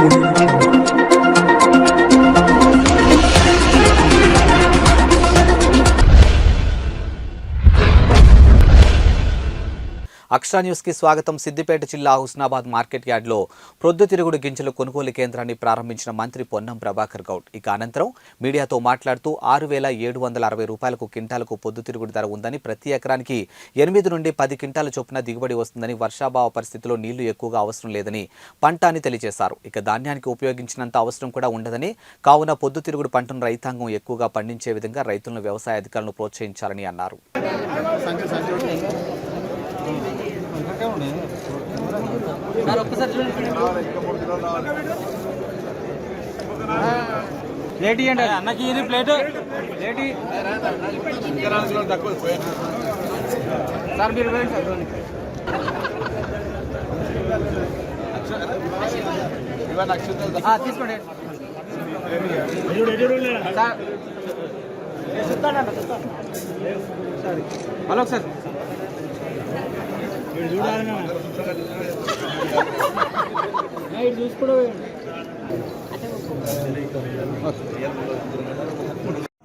Thank you. అక్షరా న్యూస్కి స్వాగతం. సిద్దిపేట జిల్లా హుస్నాబాద్ మార్కెట్ యార్డ్లో ప్రొద్దుతిరుగుడు గింజలు కొనుగోలు కేంద్రాన్ని ప్రారంభించిన మంత్రి పొన్నం ప్రభాకర్ గౌడ్. ఇక అనంతరం మీడియాతో మాట్లాడుతూ ఆరు వేల ఏడు వందల అరవై రూపాయలకు కింటాలకు పొద్దుతిరుగుడు ధర ఉందని ప్రతి ఎకరానికి ఎనిమిది నుండి పది క్వింటాల చొప్పున దిగుబడి వస్తుందని వర్షాభావ పరిస్థితిలో నీళ్ళు ఎక్కువగా అవసరం లేదని పంట అని తెలియజేశారు. ఇక ధాన్యానికి ఉపయోగించినంత అవసరం కూడా ఉండదని కావున పొద్దుతిరుగుడు పంటను రైతాంగం ఎక్కువగా పండించే విధంగా రైతులను వ్యవసాయ అధికారులను ప్రోత్సహించాలని అన్నారు. ప్లేట్ ఇవ్వండి అన్నకి ఇది ప్లేట్ ప్లేట్ సార్ మీరు సార్ తీసుకోండి సార్ హలో సార్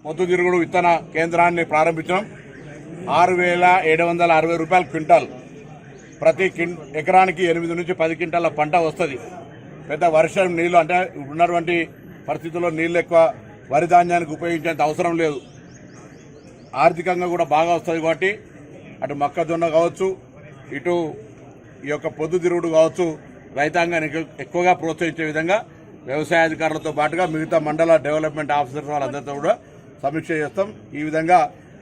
పొద్దుతిరుగుడు విత్తన కేంద్రాన్ని ప్రారంభించడం ఆరు వేల ఏడు వందల అరవై రూపాయల క్వింటాల్. ప్రతి కిన్ ఎకరానికి ఎనిమిది నుంచి పది క్వింటాల పంట వస్తుంది. పెద్ద వర్షం నీళ్ళు అంటే ఉన్నటువంటి పరిస్థితుల్లో నీళ్ళు ఎక్కువ వరి ధాన్యానికి ఉపయోగించేంత అవసరం లేదు. ఆర్థికంగా కూడా బాగా వస్తుంది కాబట్టి అటు మొక్కజొన్న కావచ్చు ఇటు ఈ యొక్క పొద్దుతిరుగుడు కావచ్చు రైతాంగానికి ఎక్కువగా ప్రోత్సహించే విధంగా వ్యవసాయ అధికారులతో పాటుగా మిగతా మండల డెవలప్మెంట్ ఆఫీసర్స్ వాళ్ళందరితో కూడా సమీక్ష చేస్తాం. ఈ విధంగా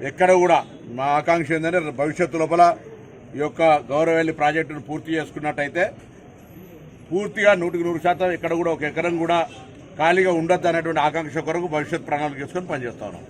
ఎక్కడ కూడా మా ఆకాంక్ష ఏంటంటే భవిష్యత్తు లోపల ఈ యొక్క గౌరవెల్లి ప్రాజెక్టును పూర్తి చేసుకున్నట్టయితే పూర్తిగా నూటికి నూరు శాతం ఎక్కడ కూడా ఒక ఎకరం కూడా ఖాళీగా ఉండొద్దు అనేటువంటి ఆకాంక్ష కొరకు భవిష్యత్ ప్రణాళిక చేసుకొని పనిచేస్తా ఉన్నాం.